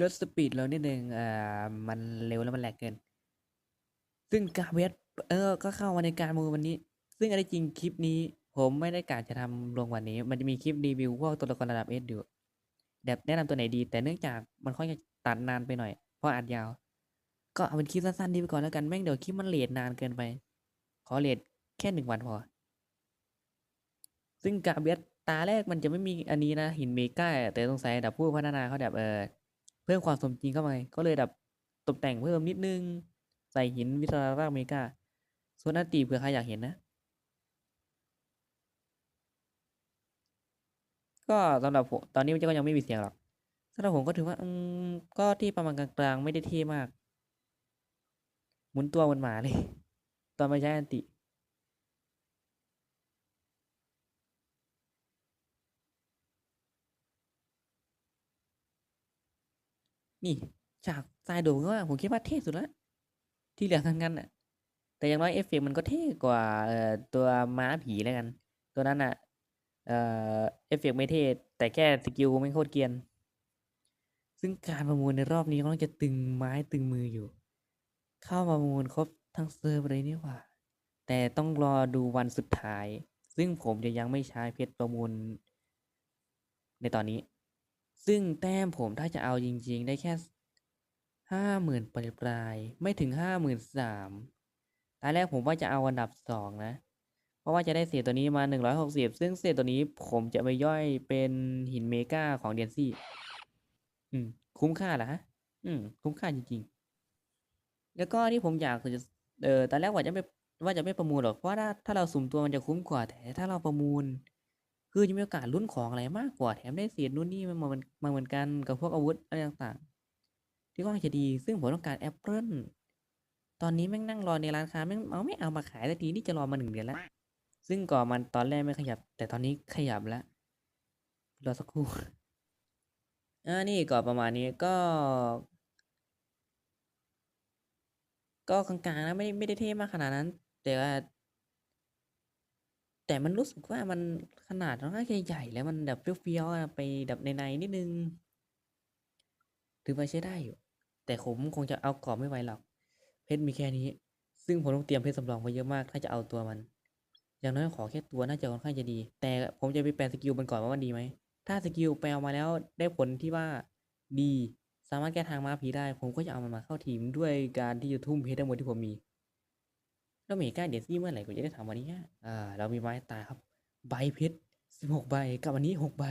ลดสปีดเรานิดนึงอ่ามันเร็วแล้วมันแหลกเกิน ซึ่งกาเวสเออ ก็เข้ามาในการมือวันนี้ ซึ่งอันที่จริงคลิปนี้ ผมไม่ได้กะจะทำลงวันนี้ มันจะมีคลิปรีวิวพวกตัวละครระดับเอสอยู่แบบแนะนำตัวไหนดี แต่เนื่องจากมันค่อนข้างตัดนานไปหน่อย เพราะอัดยาว ก็เอาเป็นคลิปสั้นๆดีไปก่อนแล้วกันแม่งเดี๋ยวคลิปมันเลทนานเกินไป ขอเลทแค่หนึ่งวันพอ ซึ่งกาเบียสตาแรกมันจะไม่มีอันนี้นะหินเมกาแต่สงสัยดับผู้พัฒนาเขาแบบเออ พิ่มความสมจริงเข้ามาก็เลยดับตกแต่งเพิ่มนิดนึง ใส่หินวิทยารากเมกาส่วนอันตีเผื่อใครอยากเห็นนะ ก็สำหรับผมตอนนี้มันก็ยังไม่มีเสียงหรอกสำหรับผมก็ถือว่าอืมก็ที่ประมาณกลางๆ ไม่ได้เท่มาก หมุนตัวเหมือนหมาเลย ตอนไม่ใช้อันติ นี่ฉากทรายโดดก็ว่าผมคิดว่าเท่สุดแล้วที่เหลือทั้งนั้นอะ แต่อย่างน้อยเอฟเฟกต์มันก็เท่กว่าตัวม้าผีแล้วกัน ตัวนั้นอะเอฟเฟกต์ไม่เท่แต่แค่สกิลไม่โคตรเกียน ซึ่งการประมูลในรอบนี้ก็ต้องจะตึงไม้ตึงมืออยู่ เข้ามาประมูลครบทั้งเซิร์ฟเลยนี่หว่า แต่ต้องรอดูวันสุดท้าย ซึ่งผมจะยังไม่ใช้เพชรประมูลในตอนนี้ ซึ่งแต้มผมถ้าจะเอาจริง ๆ ได้แค่ห้าหมื่นปลายๆไม่ถึงห้าหมื่นสามตอนแรกผมว่าจะเอาอันดับสองนะ เพราะว่าจะได้เศษตัวนี้มาหนึ่งร้อยหกสิบซึ่งเศษตัวนี้ผมจะไปย่อยเป็นหินเมกาของเดียนซี่ อืม คุ้มค่าเหรอฮะ อืม คุ้มค่าจริง ๆ แล้วก็ที่ผมอยากจะเออตอนแรกว่าจะไม่ว่าจะไม่ประมูลหรอกเพราะถ้าถ้าเราสุ่มตัวมันจะคุ้มกว่าแต่ถ้าเราประมูล คือจะมีโอกาสลุ้นของอะไรมากกว่าแถมได้เศษนู่นนี่มาเหมือนมาเหมือนกันกับพวกอาวุธอะไรต่างๆ ที่ค่อางจะดีซึ่งผมต้องการแอปเปิลตอนนี้แม่งนั่งรอในร้านค้าแม่งเอาไม่เอามาขายสักทีนี่จะรอมาหนึ่งเดือนแล้วซึ่งก่อนมันตอนแรกไม่ขยับ แต่ตอนนี้ขยับแล้วรอสักครู่อ่านี่ก็ประมาณนี้ก็ ก็กลางๆนะไม่ได้ไม่ได้เท่มากขนาดนั้น แต่ว่า แต่มันรู้สึกว่ามันขนาดค่อนข้างจะใหญ่แล้วมันแบบเฟี้ยวๆไปแบบในๆนิดนึงถือว่าใช้ได้อยู่ แต่ผมคงจะเอากรอบไม่ไหวหรอก เพชรมีแค่นี้ ซึ่งผมต้องเตรียมเพชรสำรองไว้เยอะมาก ถ้าจะเอาตัวมัน อย่างน้อยขอแค่ตัวน่าจะค่อนข้างจะดี แต่ผมจะไปแปลสกิลมันก่อนว่ามันดีไหม ถ้าสกิลแปลมาแล้วได้ผลที่ว่าดี สามารถแก้ทางม้าผีได้ ผมก็จะเอามันมาเข้าทีมด้วยการที่จะทุ่มเพชรทั้งหมดที่ผมมี แล้วเมกาเดซี่เมื่อไหร่กูจะได้ทำวันนี้อ่า เรามีไม้ตายครับ ใบเพชรสิบหกใบกับอันนี้หกใบ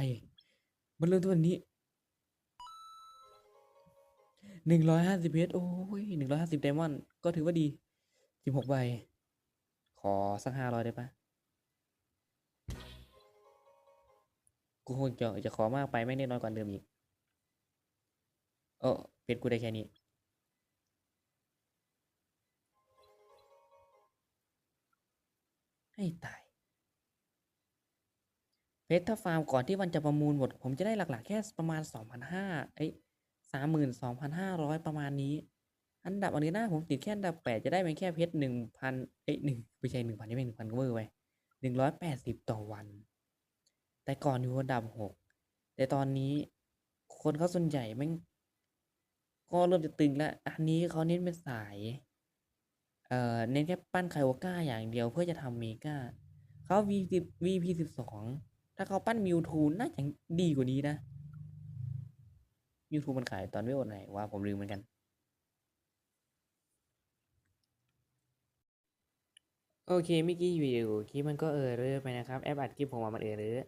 มันเริ่มต้นวันนี้หนึ่งร้อยห้าสิบเพชรโอ้ยหนึ่งร้อยห้าสิบไดมอนด์ก็ถือว่าดีสิบหกใบ ขอสักห้าร้อยได้ปะกูคงจะจะขอมากไปไม่ได้น้อยกว่าเดิมอีก เออเพชรกูได้แค่นี้ ให้ตาย เพชรถ้าฟาร์มก่อนที่วันจะประมูลหมด ผมจะได้หลักๆ แค่ประมาณสองพันห้าเอ้ยสามหมื่นสองพันห้าร้อยประมาณนี้ อันดับอันนี้หน้าผมติดแค่อันดับแปดจะได้เป็นแค่เพชรหนึ่งพันเอ้ยหนึ่งไม่ใช่หนึ่งพันนี่เป็นหนึ่งพันก็เวอร์ไปหนึ่งร้อยแปดสิบต่อวัน แต่ก่อนอยู่อันดับหกแต่ตอนนี้คนเขาส่วนใหญ่แม่งก็เริ่มจะตึงแล้ว อันนี้เขาเน้นเป็นสาย เอ่อเน้นแค่ปั้นไคโอก้าอย่างเดียวเพื่อจะทำเมกาเขา V สิบ VP สิบสองถ้าเขาปั้นมิวทูน่าจะดีกว่านี้นะมิวทูมันขายตอนเวลไหนว่าผมลืมเหมือนกัน โอเคเมื่อกี้วิดีโอคลิปมันก็เออเรอไปนะครับ แอปอัดคลิปผมมันเออเรอ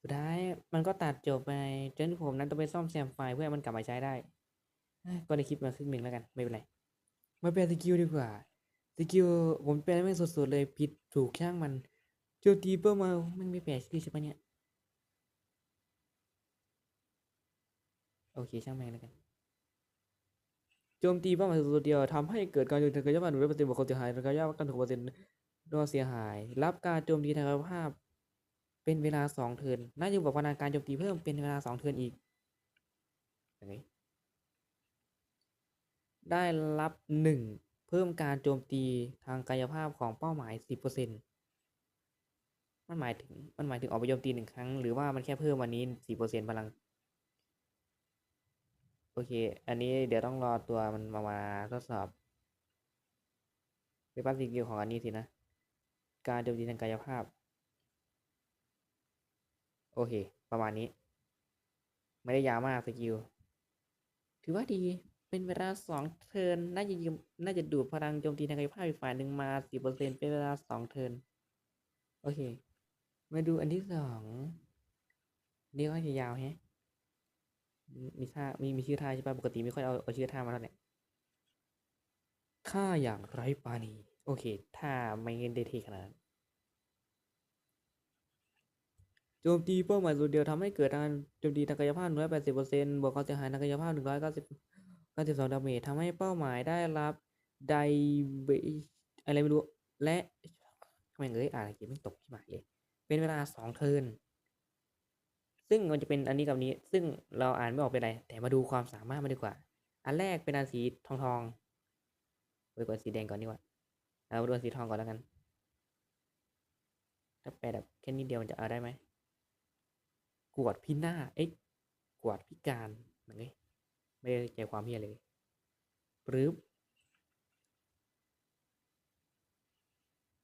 สุดท้ายมันก็ตัดจบไปจนผมนั้นต้องไปซ่อมแซมไฟล์เพื่อให้มันกลับมาใช้ได้ ก็ได้คลิปมาครึ่งหนึ่งแล้วกัน ไม่เป็นไร มาแปลสกิลดีกว่า สกิลผมแปลไม่สดๆเลยผิดถูกช่างมันโจมตีเปิ้ลมามันไม่แปลสกิลใช่ปะเนี่ยโอเคช่างแม่งแล้วกันโจมตีเป้าหมายตัวเดียวทำให้เกิดการโจมตีกายภาพหร้อเปอร์เซ็นต์บวกความเสียหายกายภากันหกเปอร์เซ็นต์โดนเสียหาย รับการโจมตีทางกายภาพ เป็นเวลาสองเทินน่าจะบอกพลังการโจมตีเพิ่มเป็นเวลาสองเทินอีกได้รับหนึ่ง พิ่มการโจมตีทางกายภาพของเป้าหมายสิบเปอร์เซ็นต์มันหมายถึงมันหมายถึงออกไปโจมตีหนึ่งครั้ง หรือว่ามันแค่เพิ่มวันนี้สี่เปอร์เซ็นต์พลัง โอเค อันนี้เดี๋ยวต้องรอตัวมันมามาทดสอบเป็นปัสสกิลของอันนี้สินะ การโจมตีทางกายภาพ โอเค ประมาณนี้ ไม่ได้ยาวมากสกิล ถือว่าดี เป็นเวลาสองเทิร์นน่าจะยืมน่าจะดูดพลังโจมตีทางกายภาพอีกฝ่ายหนึ่งมาสิบเปอร์เซ็นเป็นเวลาสองเทิร์นโอเค มาดูอันที่สองนี่ก็จะยาวแฮะมีท่ามีมีชื่อท่าใช่ปะปกติไม่ค่อยเอาเอาชื่อท่ามาเท่าไหร่ค่าอย่างไร้ปาณี โอเคถ้าไม่ได้เทขนาดนั้นโจมตีเป้าหมายส่วนเดียวทำให้เกิดการโจมตีทางกายภาพ180%บวกความเสียหายทางกายภาพ190 92ดาเมจทำให้เป้าหมายได้รับไดเบอะไรไม่รู้ และทำไมเอ้ยอ่านเขียนไม่ตกที่หมายเลย เป็นเวลา 2 เทิร์นซึ่งมันจะเป็นอันนี้กับนี้ ซึ่งเราอ่านไม่ออกเป็นไร แต่มาดูความสามารถมาดีกว่า อันแรกเป็นอันสีทองทองไปกดสีแดงก่อนดีกว่า เอาดูอันสีทองก่อนแล้วกัน ถ้าแปลแบบแค่นิดเดียวมันจะเอาได้ไหม กวดพินาเอ้ยกวดพิการเหมือนไง ไม่ได้ใจความเพี้ยเลยปรึบ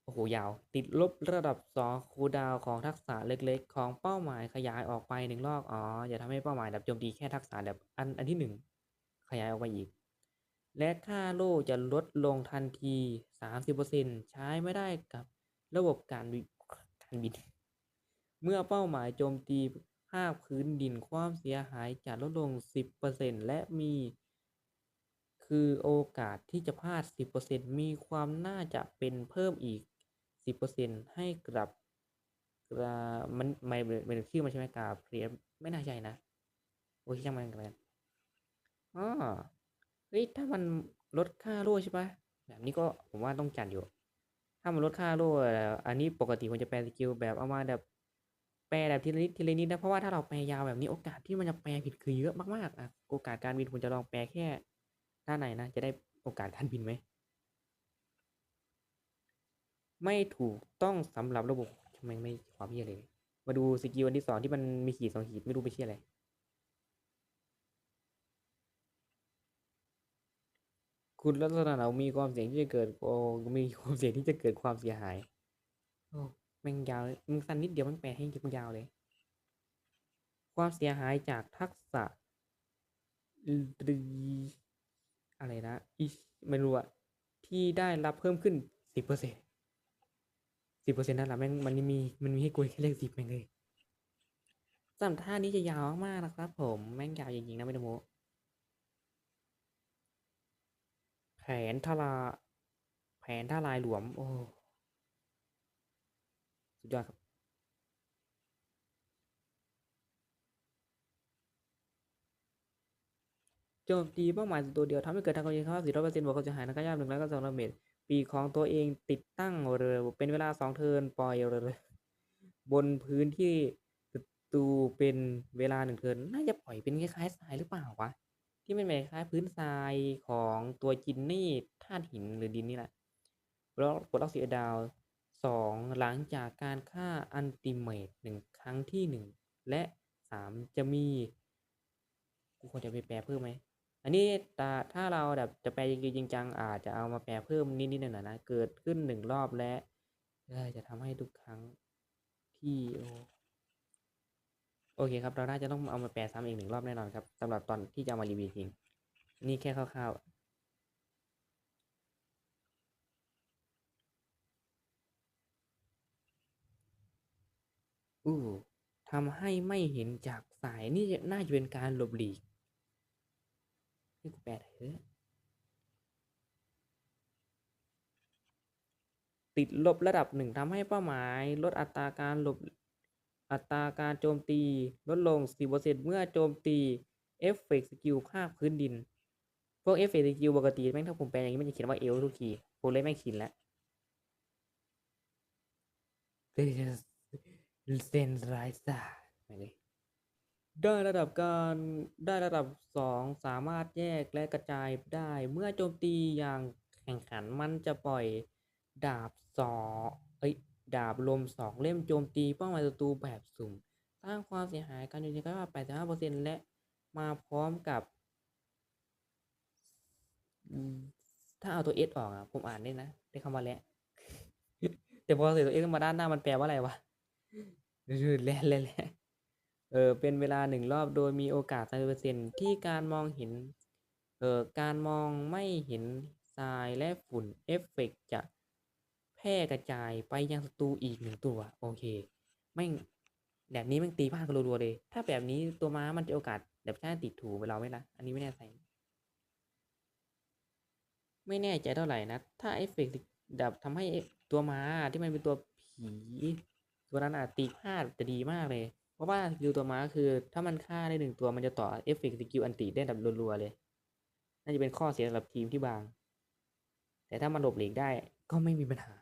โอ้โหยาว ติดลบระดับสองคูดาวของทักษะเล็กๆ ของเป้าหมายขยายออกไปหนึ่งรอบอ๋ออย่าทำให้เป้าหมายแบบโจมตีแค่ทักษะแบบอันอันที่หนึ่งขยายออกไปอีก และค่าโล่จะลดลงทันที 30%ใช้ไม่ได้กับระบบการการบิน เมื่อเป้าหมายโจมตี ภาคพื้นดินความเสียหายจะลดลง 10%และมี คือโอกาสที่จะพลาด 10%มีความน่าจะเป็นเพิ่มอีก 10%ให้กลับกระมันไม่เป็นชื่อมันใช่ไหมกราเพลียไม่น่าใช่นะ โอ้ยช่างมันกันอ๋อเฮ้ยถ้ามันลดค่าโล่ใช่ปะแบบนี้ก็ผมว่าต้องจัดอยู่ ถ้ามันลดค่าโล่อะอันนี้ปกติผมจะแปลสกิลแบบเอามาแบบ แปลแบบทีละนิดทีละนิดนะเพราะว่าถ้าเราแปลยาวแบบนี้โอกาสที่มันจะแปลผิดคือเยอะมากๆอะโอกาสการบินผมจะลองแปลแค่ด้านไหนนะจะได้โอกาสการบินไหมไม่ถูกต้องสำหรับระบบทำไมไม่ความเพี้ยเลย มาดูสกิลอันที่สองที่มันมีขีดสองขีดไม่รู้ไปเชี่ยอะไรคุณลักษณะเรามีความเสี่ยงที่จะเกิดโอ้มีความเสี่ยงที่จะเกิดความเสียหายโอ้ แม่งยาวเลยมึงสั้นนิดเดียวมันแปลให้ยิบยาวเลย ความเสียหายจากทักษะรือะไรนะอีไม่รู้อะที่ได้รับเพิ่มขึ้นสิบเปอร์เซ็นสิบเปอร์เซ็นต์นั่นแหละแม่งมันมีมันมีให้กูแค่เลขสิบแม่งเลยสำหรับท่านี้จะยาวมากนะครับ ผมแม่งยาวจริงๆนะไม่ต้องโม้แผนทลา แผนท่าลายหลวม โอ้ สุดยอดครับ โจมตีเป้าหมายตัวเดียวทำให้เกิดทางความเย็นเข้าสี่ร้อยเปอร์เซ็นต์บวกความเสียหายทางกยาพหนึ่งร้อยเก้าสิบสองเมจปีของตัวเองติดตั้งเรือเป็นเวลาสองเทิร์นปล่อยเรือบนพื้นที่ศัตรูเป็นเวลาหนึ่งเทินน่าจะปล่อยเป็นคล้ายๆทรายหรือเปล่าวะที่เป็นคล้ายพื้นทรายของตัวจินนี่ธาตุหินหรือดินนี่แหละแล้วปลดล็อกสีดาว สองหลังจากการฆ่าอันติเมตหนึ่งครั้งที่หนึ่งและสามจะมีกูควรจะไปแปลเพิ่มไหม อันนี้ตาถ้าเราแบบจะแปลจริงจริงจังอาจจะเอามาแปลเพิ่มนิดๆหน่อยๆนะ เกิดขึ้นหนึ่งรอบและจะทำให้ทุกครั้งที่โอโอเคครับ เราน่าจะต้องเอามาแปลซ้ำอีกหนึ่งรอบแน่นอนครับสำหรับตอนที่จะมารีวิวจริง นี่แค่คร่าวๆ อู้ทำให้ไม่เห็นจากสายนี่น่าจะเป็นการหลบหลีกให้กูแปลหน่อยเถอะติดลบระดับหนึ่งทำให้เป้าหมาย ลดอัตราการหลบอัตราการโจมตี ลดลง10%เมื่อโจมตีเอฟเฟกต์สกิลภาคพื้นดิน พวกเอฟเฟกต์สกิลปกติแม่งถ้าผมแปลอย่างนี้มันจะเขียนว่าเอลทุกทีผมเลยแม่งชินแล้ว เซนไรซ่าได้ระดับการได้ระดับสองสามารถแยกและกระจายได้ เมื่อโจมตีอย่างแข่งขันมันจะปล่อยดาบสองเอ้ยดาบลมสองเล่มโจมตีเป้าหมายศัตรูแบบสุ่มสร้างความเสียหายการโจมตีก็ว่า85%และมาพร้อมกับ ถ้าเอาตัว S ออกอะผมอ่านได้นะได้คำว่าและ แต่พอใส่ตัว S มาด้านหน้ามันแปลว่าอะไรวะ แล่นแล่นแล่เออเป็นเวลาหนึ่งรอบโดยมีโอกาส30%ที่การมองเห็นเออการมองไม่เห็นทรายและฝุ่นเอฟเฟกต์จะแพร่กระจายไปยังศัตรูอีกหนึ่งตัว โอเคแม่แบบนี้ม่งตีพลาดกันรัวๆเลย ถ้าแบบนี้ตัวม้ามันจะโอกาสแบบชาติติดถูไปเราไหมล่ะ อันนี้ไม่แน่ใจไม่แน่ใจเท่าไหร่นะ ถ้าเอฟเฟกต์แบบทำให้ตัวม้าที่มันเป็นตัวผี ตัวนั้นอาจตีพลาดจะดีมากเลย เพราะว่าสกิลตัวม้าคือ ถ้ามันฆ่าได้หนึ่งตัวมันจะต่อเอฟเฟกต์สกิลอันติได้แบบรัวๆเลย น่าจะเป็นข้อเสียสำหรับทีมที่บาง แต่ถ้ามันหลบหลีกได้ก็ไม่มีปัญหา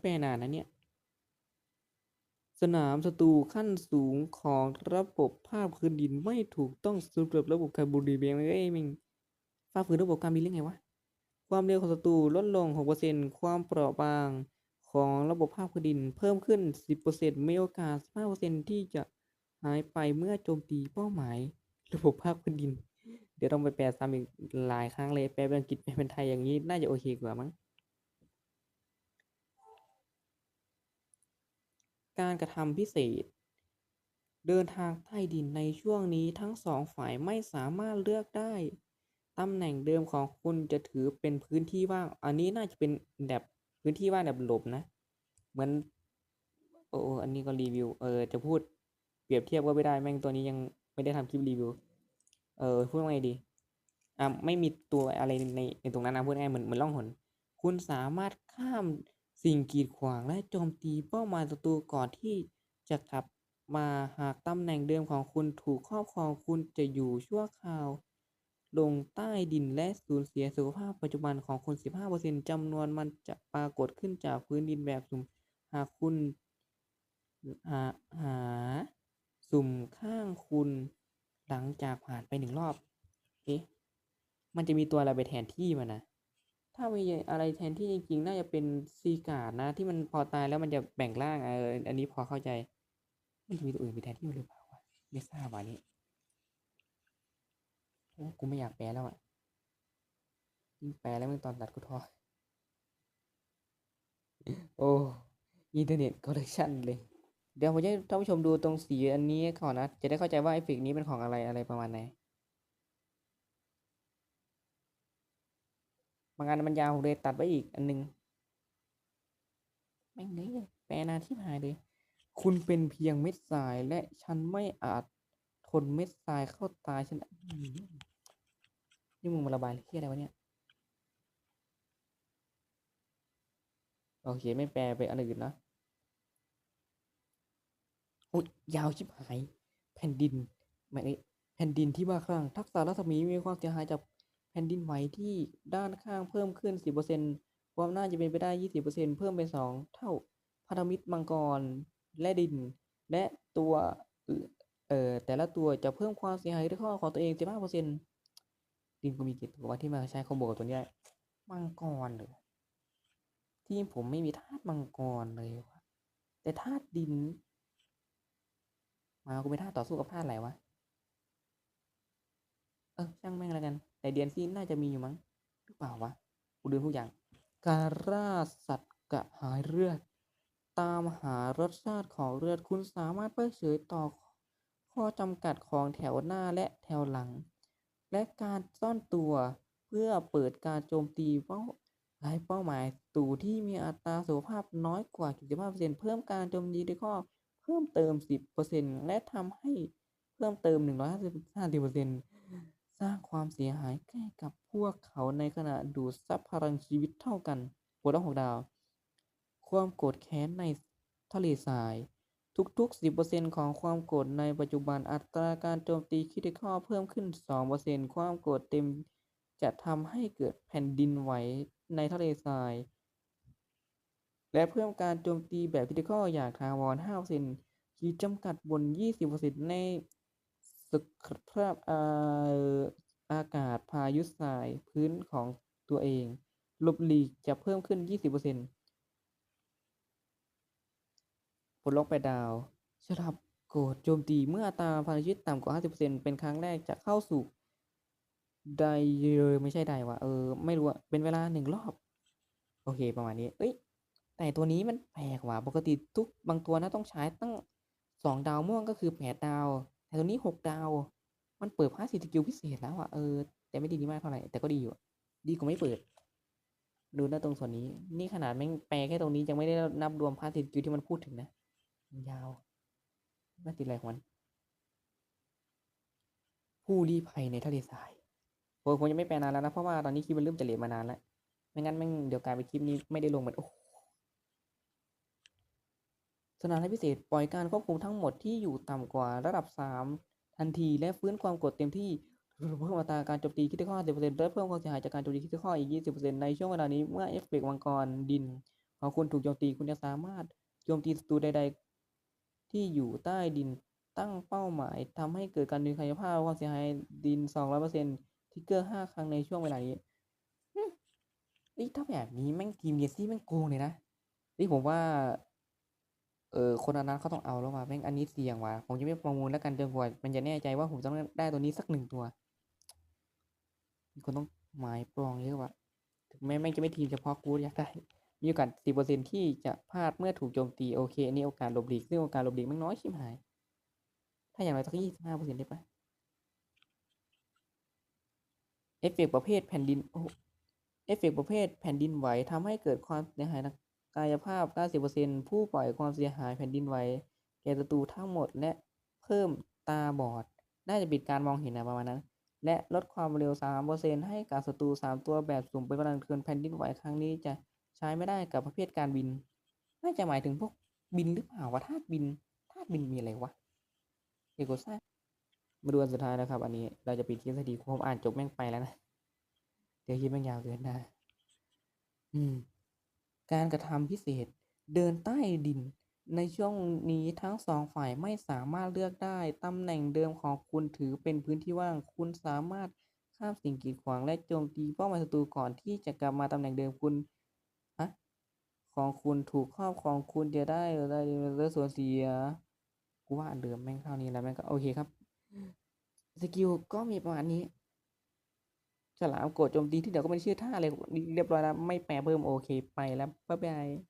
แปลนานนะเนี่ย สนามศัตรูขั้นสูงของระบบภาพพื้นดินไม่ถูกต้องสำหรับระบบการ์บุรีเบียงเลยเอ้ยมิง ฟ้าฝืนระบบการบินเรื่องไงวะ ความเร็วของศัตรูลดลง 6%ความเปราะบางของระบบภาพพื้นดินเพิ่มขึ้น 10%มีโอกาส 15%ที่จะหายไปเมื่อโจมตีเป้าหมาย ระบบภาพพื้นดิน เดี๋ยวต้องไปแปลซ้ำอีกหลายครั้งเลย แปลเป็นอังกฤษแปลเป็นไทยอย่างนี้ น่าจะโอเคกว่ามั้ง การกระทำพิเศษ เดินทางใต้ดินในช่วงนี้ทั้งสองฝ่ายไม่สามารถเลือกได้ ตำแหน่งเดิมของคุณจะถือเป็นพื้นที่ว่าง อันนี้น่าจะเป็นแบบพื้นที่ว่างแบบหลบนะ เหมือน โอ้อันนี้ก็รีวิว เออ จะพูดเปรียบเทียบก็ไม่ได้ แม่งตัวนี้ยังไม่ได้ทำคลิปรีวิว เออ พูดว่าไงดี อะ ไม่มีตัวอะไรในในตรงนั้นนะพูดง่ายเหมือนเหมือนล่องหน คุณสามารถข้ามสิ่งกีดขวางและโจมตีเป้าหมายศัตรูก่อนที่จะกลับมาหากตำแหน่งเดิมของคุณถูกครอบครองคุณจะอยู่ชั่วคราว ลงใต้ดินและสูญเสียสุขภาพปัจจุบันของคุณ 15%จำนวนมันจะปรากฏขึ้นจากพื้นดินแบบสุ่ม หากคุณหาหาสุ่มข้างคุณหลังจากผ่านไปหนึ่งรอบ เอ๊ะ มันจะมีตัวอะไรไปแทนที่มันนะ ถ้ามีอะไรแทนที่จริงๆ น่าจะเป็นซีการ์ดนะ ที่มันพอตายแล้วมันจะแบ่งร่างเอออันนี้พอเข้าใจ มันจะมีตัวอื่นไปแทนที่มันหรือเปล่าวะไม่ทราบวันนี้ กูไม่อยากแปลแล้วอะยิ่งแปลแล้วมึงตอนตัดกูท้อโอ้อินเทอร์เน็ตคอลเลกชันเลย เดี๋ยวผมจะให้ท่านผู้ชมดูตรงสีอันนี้ก่อนนะ จะได้เข้าใจว่าเอฟเฟกนี้เป็นของอะไรอะไรประมาณไหนบางอันมันยาวเลยตัดไว้อีกอันหนึงแม่เลยแปลนาที่หายเลย คุณเป็นเพียงเม็ดทรายและฉันไม่อาจทนเม็ดทรายเข้าตายฉันอ นี่มึงมาระบายเรื่องอะไรวะเนี่ยโอเคไม่แปลไปอันอื่นนะโอ้ยยาวชิบหาย แผ่นดินไม่ได้แผ่นดินที่บ้าคลั่งทักษะรัศมีมีความเสียหายจากแผ่นดินไหวที่ด้านข้างเพิ่มขึ้น 10%ความน่าจะเป็นไปได้ 20%เพิ่มเป็น 2 เท่าพันธมิตรมังกรและดิน และตัวเอ่อเอ่อแต่ละตัวจะเพิ่มความเสียหายด้วยข้อของตัวเอง 15% ดินก็มีกี่ตัวที่มาใช้คอมโบกับตัวนี้ได้มังกรเหรอทีมผมไม่มีธาตุมังกรเลยวะแต่ธาตุดิน มากูเป็นธาตุต่อสู้กับธาตุอะไรวะเออช่างแม่งแล้วกัน แต่เดียนซีน่าจะมีอยู่มั้งหรือเปล่าวะกูลืมทุกอย่าง การล่าสัตว์กระหายเลือด ตามหารสชาติของเลือดคุณสามารถเพิกเฉยต่อข้อจำกัดของแถวหน้าและแถวหลัง และการซ่อนตัวเพื่อเปิดการโจมตีเป้าหลายเป้าหมายตรูที่มีอัตราสุขภาพน้อยกว่า 75%เพิ่มการโจมตีด้วยข้อเพิ่มเติม 10%และทำให้เพิ่มเติม 150%สร้างความเสียหายแก่กับพวกเขาในขณะดูดซับพลังชีวิตเท่ากันบทละหกดาว ความโกรธแค้นในทะเลทราย ทุกๆ 10%ของความกรธในปัจจุบันอัตราการโจมตีคริติคอลเพิ่มขึ้น 2%ความกรธเต็มจะทำให้เกิดแผ่นดินไหวในทะเลทราย และเพิ่มการโจมตีแบบคริติคอลอย่างถาวร5%ขีดจำกัดบน 20%ในสภาพอาอากาศพายุทรายพื้นของตัวเอง ลบหลีกจะเพิ่มขึ้น 20%ปล ดล็อกแปดาวสำหรับโกรธโจมตีเมื่ออัตราพลังชีวิตต่ำกว่า 50%เป็นครั้งแรกจะเข้าสู่ไดเออไม่ใช่ไดว่ะเออ ไม่รู้อะเป็นเวลาหนึ่งรอบ โอเคประมาณนี้ เอ้ย แต่ตัวนี้มันแปลกว่ะปกติทุกบางตัวนะต้องใช้ตั้งสองดาวม่วงก็คือแปดดาว แต่ตัวนี้หกดาว มันเปิดพาสซีฟสกิลพิเศษแล้วอะเออ แต่ไม่ดีมากเท่าไหร่ แต่ก็ดีอยู่ ดีกว่าไม่เปิด ดูน้าตรงส่วนนี้ นี่ขนาดแม่งแปลแค่ตรงนี้ยังไม่ได้นับรวมพาสซีฟสกิลที่มันพูดถึงนะ ยาวไม่ติดอะไรของมัน ผู้ลี้ภัยในทะเลทรายโอ้ยผมยังไม่แปลนานแล้วนะเพราะว่าตอนนี้คลิปมันเริ่มจะเลทมานานแล้วไม่งั้นแม่งเดี๋ยวกลายเป็นคลิปนี้ไม่ได้ลงเหมือนโอ้สถานพิเศษปล่อยการควบคุมทั้งหมดที่อยู่ต่ำกว่าระดับ 3 ทันทีและฟื้นความกดเต็มที่เพิ่มอัตราการโจมตีคิดข้อ10%และเพิ่มความเสียหายจากการโจมตีคิดข้ออีก 20%ในช่วงเวลานี้เมื่อเอฟเฟกต์มังกรดินของคุณถูกโจมตีคุณจะสามารถโจมตีศัตรูใด ที่อยู่ใต้ดินตั้งเป้าหมายทำให้เกิดการดึงกายภาพความเสียหายดิน 200%ทิกเกอร์ 5 ครั้งในช่วงเวลานี้เอ้ยถ้าแบบนี้แม่งทีมเยซี่แม่งโกงเลยนะนี่ผมว่า เออคนอนนั้นเขาต้องเอาแล้วว่ะแม่งอันนี้เสี่ยงว่ะผมจะไม่ประมูลแล้วกันจนกว่ามันจะแน่ใจว่าผมจะต้องได้ตัวนี้สักหนึ่งตัวมีคนต้องหมายปรองเยอะว่ะถึงแม้แม่งจะไม่ทีมเฉพาะกูอยากได้ มีโอกาสสิบเปอร์เซ็นที่จะพลาดเมื่อถูกโจมตี โอเคอันนี้โอกาสหลบหลีกซึ่งโอกาสหลบหลีกม่งน้อยชิบหาย ถ้าอย่างไรสักยี่สิบห้าเปอร์เซ็นได้ปะเอฟเฟกต์ประเภทแผ่นดินโอ้เอฟเฟกต์ประเภทแผ่นดินไหวทำให้เกิดความเสียหายทางกายภาพ 90%ผู้ปล่อยความเสียหายแผ่นดินไหวแก่ศัตรูทั้งหมดและเพิ่มตาบอด น่าจะปิดการมองเห็นนะประมาณนั้น และลดความเร็ว 3%ให้กับศัตรู 3 ตัวแบบสุ่มเป็นพลังเกินแผ่นดินไหวครั้งนี้จะ ใช้ไม่ได้กับประเภทการบิน น่าจะหมายถึงพวกบินหรือเปล่าวะธาตุบินธาตุบินมีอะไรวะเอกซ่ามาดูอันสุดท้ายนะครับ อันนี้เราจะปิดคลิปสักทีผมอ่านจบแม่งไปแล้วนะเดี๋ยวคลิปแม่งยาวเกินนะอืม การกระทำพิเศษเดินใต้ดิน ในช่วงนี้ทั้งสองฝ่ายไม่สามารถเลือกได้ตำแหน่งเดิมของคุณถือเป็นพื้นที่ว่าง คุณสามารถข้ามสิ่งกีดขวางและโจมตีเป้าหมายศัตรูก่อนที่จะกลับมาตำแหน่งเดิมคุณ ของคุณถูกครอบครองคุณจะได้ได้เลือส่วนเสีย กูว่าอันเดิมแม่งเท่านี้แล้วแม่งก็โอเคครับ สกิลก็มีประมาณนี้ฉลามโกรธโจมตีที่เดี๋ยวก็ไม่เชื่อท่าเลยเรียบร้อยแล้ว ไม่แปลเพิ่มโอเคไปแล้วบ๊ายบาย